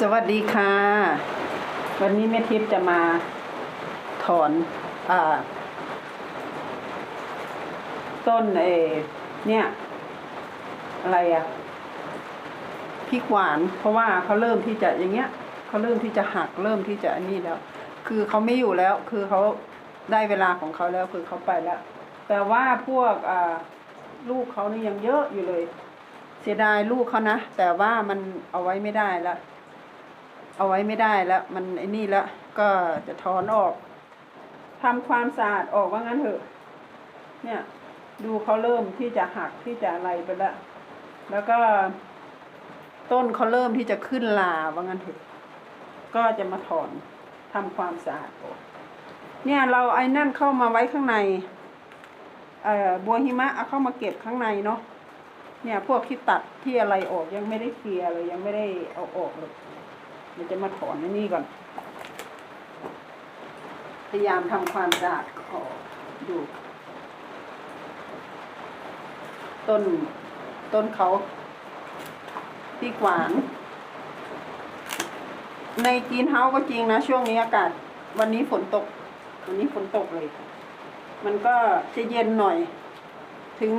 สวัสดีค่ะ วันนี้แม่ทิพย์จะมาถอนอต้นเอเนี่ย อะไรอะพริกหวาน เพราะว่าเขาเริ่มที่จะอย่างเงี้ยเขาเริ่มที่จะหักเริ่มที่จะอันนี้แล้ว คือเขาไม่อยู่แล้ว คือเขาได้เวลาของเขาแล้วคือเขาไปแล้ว แต่ว่าพวกลูกเขานี่ยังเยอะอยู่เลย เสียดายลูกเขานะ แต่ว่ามันเอาไว้ไม่ได้แล้ว เอาไว้ไม่ได้แล้ว มันไอ้นี่แล้วก็จะถอนออกทำความสะอาดออกว่างั้นเถอะ เนี่ย ดูเขาเริ่มที่จะหักที่จะอะไรไปแล้วแล้วก็ ต้นเขาเริ่มที่จะขึ้นลาว่างั้นเถอะ ก็จะมาถอนทำความสะอาดออกเนี่ยเราไอ้นั่นเข้ามาไว้ข้างในเอ่อบัวหิมะเอาเข้ามาเก็บข้างในเนาะเนี่ยพวกที่ตัดที่อะไรออกยังไม่ได้เคลียร์เลยยังไม่ได้เอาออกเลย เดี๋ยวจะมาถอนไอ้นี่ก่อน พยายามทำความสะอาดขอดูต้นต้นเขาที่หวานในกรีนเฮาส์ก็จริงนะ ช่วงนี้อากาศ วันนี้ฝนตก วันนี้ฝนตกเลย มันก็จะเย็นหน่อย ถึง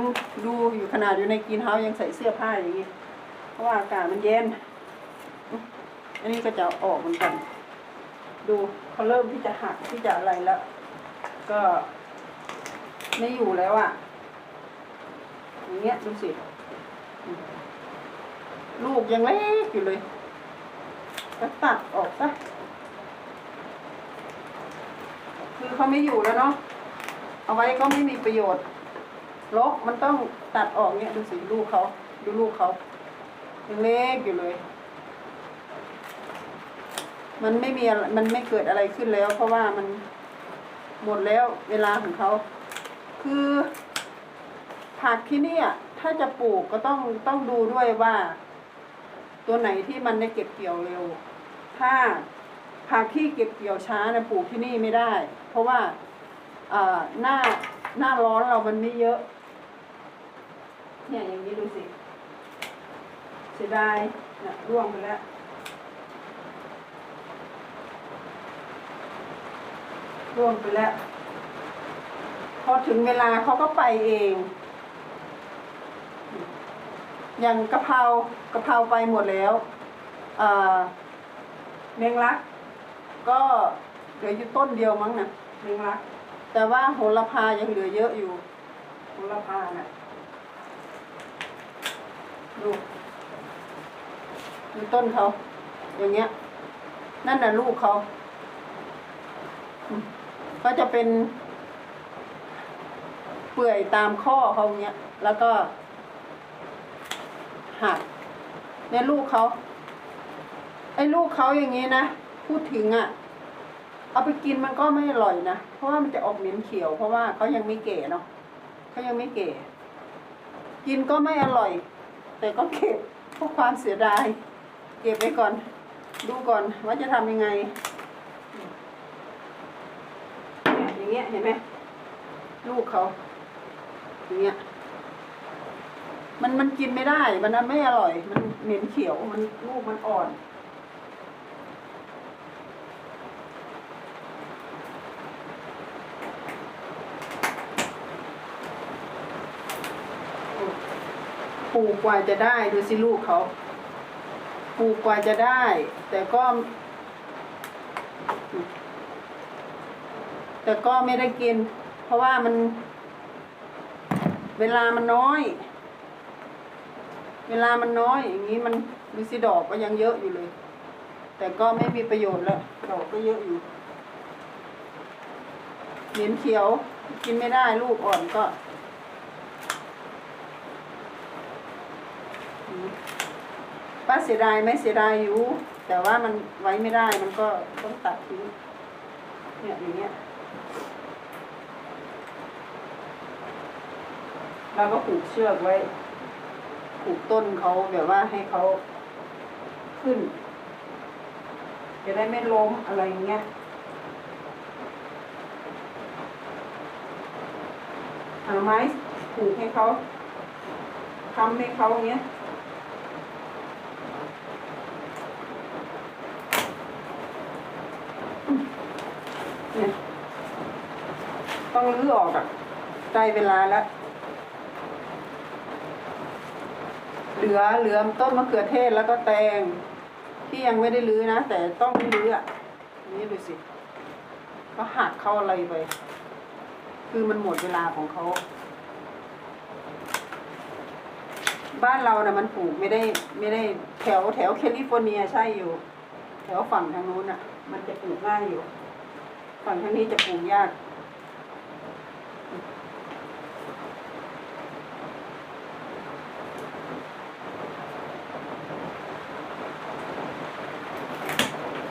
ดูอยู่ขนาดอยู่ในกรีนเฮาส์ยังใส่เสื้อผ้าอย่างนี้ เพราะว่าอากาศมันเย็น อันนี้ก็จะออกเหมือนกัน ดูเขาเริ่มที่จะหักที่จะอะไรแล้ว ก็ไม่อยู่แล้วอะ่ะ อย่างเงี้ยดูสิ ลูกยังเล็กอยู่เลย ก็ตัดออกซะ คือเขาไม่อยู่แล้วเนาะ เอาไว้ก็ไม่มีประโยชน์ลกมันต้องตัดออกเนี่ยดูสิลูกเขา ดูลูกเขายังเล็กอยู่เลย มันไม่มีมันไม่เกิดอะไรขึ้นแล้ว เพราะว่ามันหมดแล้วเวลาของเขา คือผักที่นี่ถ้าจะปลูกก็ต้องต้องดูด้วยว่า ตัวไหนที่มันได้เก็บเกี่ยวเร็ว ถ้าผักที่เก็บเกี่ยวช้าเนี่ยปลูกที่นี่ไม่ได้ เพราะว่าหน้าหน้าร้อนเรามันไม่เยอะ เนี่ยอย่างนี้ดูสิเสียดายนะร่วงไปแล้ว ร่วงไปแล้ว พอถึงเวลาเขาก็ไปเอง อย่างกะเพรากะเพราไปหมดแล้วเมงลัก ก็เหลืออยู่ต้นเดียวมั้งนะเมงลัก แต่ว่าโหระพายังเหลือเยอะอยู่ โหระพาน่ะดูดูต้นเขา อย่างเงี้ย นั่นน่ะลูกเขา ก็จะเป็น เปื่อยตามข้อเขาเงี้ย แล้วก็ หักเนี่ยลูกเขาไอ้ลูกเขาอย่างนี้นะพูดถึงอะ่ะ เอาไปกินมันก็ไม่อร่อยนะเพราะว่ามันจะออกเหม็นเขียว เพราะว่าเขายังไม่เก่เนาะเขายังไม่เก่กินก็ไม่อร่อย แต่ก็เก็บเพราะความเสียดาย เก็บไว้ก่อน ดูก่อนว่าจะทำยังไงเนี่ย อย่างเงี้ยเห็นไหมลูกเขาอย่างเงี้ยมันมันกินไม่ได้ มันไม่อร่อย มันเหม็นเขียว มันลูกมันอ่อน ปลูกกว่าจะได้ดูสิลูกเขา ปลูกกว่าจะได้ แต่ก็ แต่ก็ไม่ได้กิน เพราะว่ามัน เวลามันน้อย เวลามันน้อย อย่างนี้มันดูสิดอกก็ยังเยอะอยู่เลย แต่ก็ไม่มีประโยชน์แล้วดอกก็เยอะอยู่เหม็นเขียว กินไม่ได้ลูกอ่อนก็ป้าเสียดายไหมเสียดายอยู่ แต่ว่ามันไว้ไม่ได้มันก็ต้องตัดทิ้งเนี่ยอย่างเงี้ย แล้วก็ผูกเชือกไว้ ผูกต้นเขาแบบว่าให้เขาขึ้น จะได้ไม่ล้มอะไรอย่างเงี้ยหาไม้ผูกให้เขาทำให้เขาเงี้ยต้องรื้อออกอะได้เวลาแล้ว เหลือเหลือต้นมะเขือเทศแล้วก็แตง ที่ยังไม่ได้รื้อนะ แต่ต้องไม่รื้ออะนี่ดูสิก็หักเข้าอะไรไป คือมันหมดเวลาของเขา บ้านเรานะ่ะมันปลูกไม่ได้ไม่ได้แถวแถวแคลิฟอร์เนียใช่อยู่ แถวฝั่งทางนู้นอะ มันจะปลูกง่ายอยู่ ฝั่งทางนี้จะปลูกยาก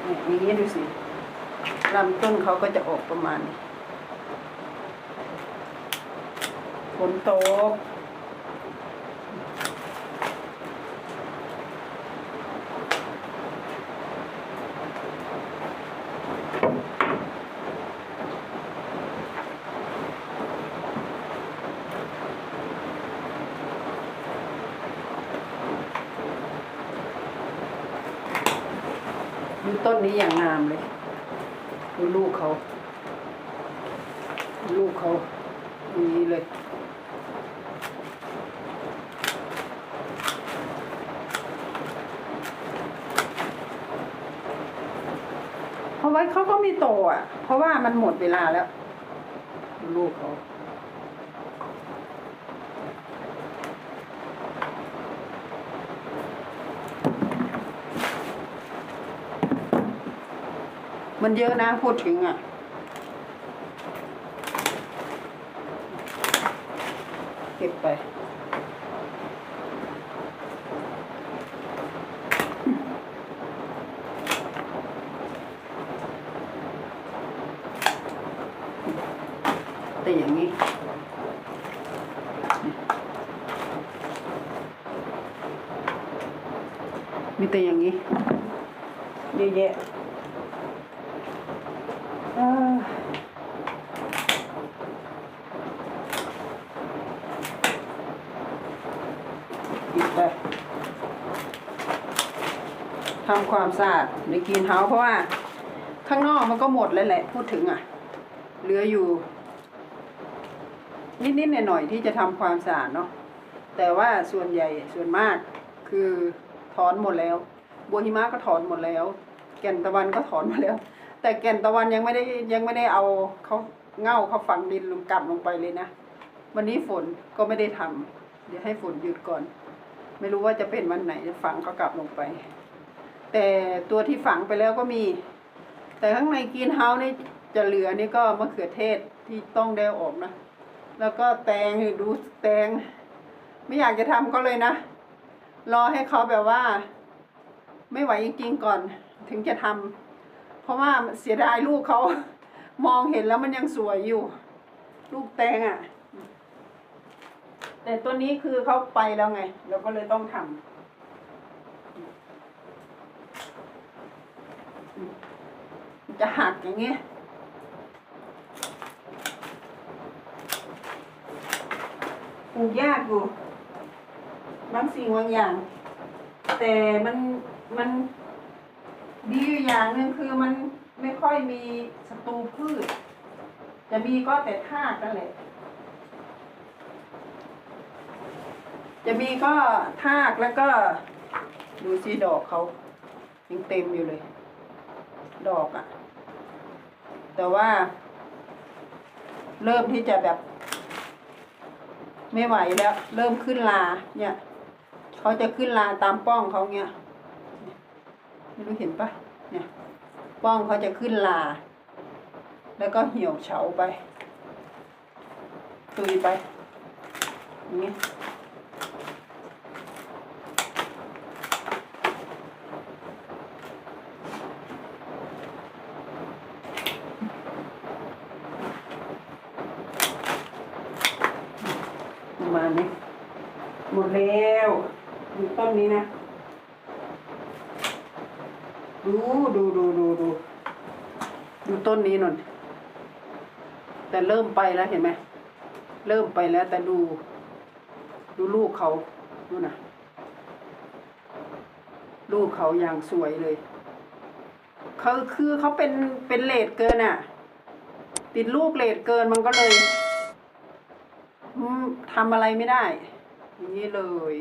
อย่างนี้ดูสิลำต้นเขาก็จะออกประมาณนี้ฝนตก นนี้อย่างงามเลย ดูลูกเขาลูกเขาอย่างนี้เลยเพราะว่าเขาก็มีโตอะ เพราะว่ามันหมดเวลาแล้ว ลูกเขา มันเยอะนะพูดถึงอะเก็บไปแต่อย่างนี้มีแต่อย่างนี้เยอะแยะ อ่าปิดไป ทำความสะอาดในกรีนเฮาส์เพราะว่าข้างนอกมันก็หมดแล้วแหละพูดถึงอะ เหลืออยู่ นิดๆหน่อยๆที่จะทำความสะอาดเนาะแต่ว่าส่วนใหญ่ส่วนมากคือถอนหมดแล้ว บัวหิมะก็ถอนหมดแล้ว แก่นตะวันก็ถอนหมาแล้ว แต่แก่นตะวันยังไม่ได้ยังไม่ได้เอาเขาเง่าเขาฝังดินลงกลับลงไปเลยนะวันนี้ฝนก็ไม่ได้ทำเดี๋ยวให้ฝนหยุดก่อน ไม่รู้ว่าจะเป็นวันไหนจะฝังเขากลับลงไป แต่ตัวที่ฝังไปแล้วก็มี แต่ข้างในกรีนเฮาส์นี่จะเหลือนี่ก็มะเขือเทศที่ต้องได้ออกนะ แล้วก็แตงดูแตง ไม่อยากจะทำก็เลยนะ รอให้เขาแบบว่า ไม่ไหวจริงๆก่อนถึงจะทำเพราะว่าเสียดายลูกเขา มองเห็นแล้วมันยังสวยอยู่ ลูกแตงอะ่ะ แต่ตัวนี้คือเขาไปแล้วไง เราก็เลยต้องทำ จะหักอย่างเงี้ยปลูกยากอยู่บางสิ่งบางอย่าง แต่มันมันดีอยู่อย่างหนึ่งคือมันไม่ค่อยมีศัตรูพืช จะมีก็แต่ทากนั่นแหละ จะมีก็ทากแล้วก็ ดูสิดอกเขายังเต็มอยู่เลย ดอกอะ่ะ แต่ว่า เริ่มที่จะแบบ ไม่ไหวแล้ว เริ่มขึ้นลา เนี่ยเขาจะขึ้นลาตามป้องเขาเนี่ยไม่รู้เห็นปะเนี่ย ป้องเขาจะขึ้นลา แล้วก็เหี่ยวเฉาไปตุยไปอย่างนี้ ประมาณนี้หมดแล้วดูต้นนี้นะ ดูดูดูดูดูดูต้นนี้หน่อยแต่เริ่มไปแล้วเห็นไหมเริ่มไปแล้วแต่ดู ดูลูกเขาดูนะลูกเขาอย่างสวยเลยเขาคือเขาเป็นเป็นเลดเกินอะ ติดลูกเลทเกินมันก็เลย ทำอะไรไม่ได้ อย่างนี้เลย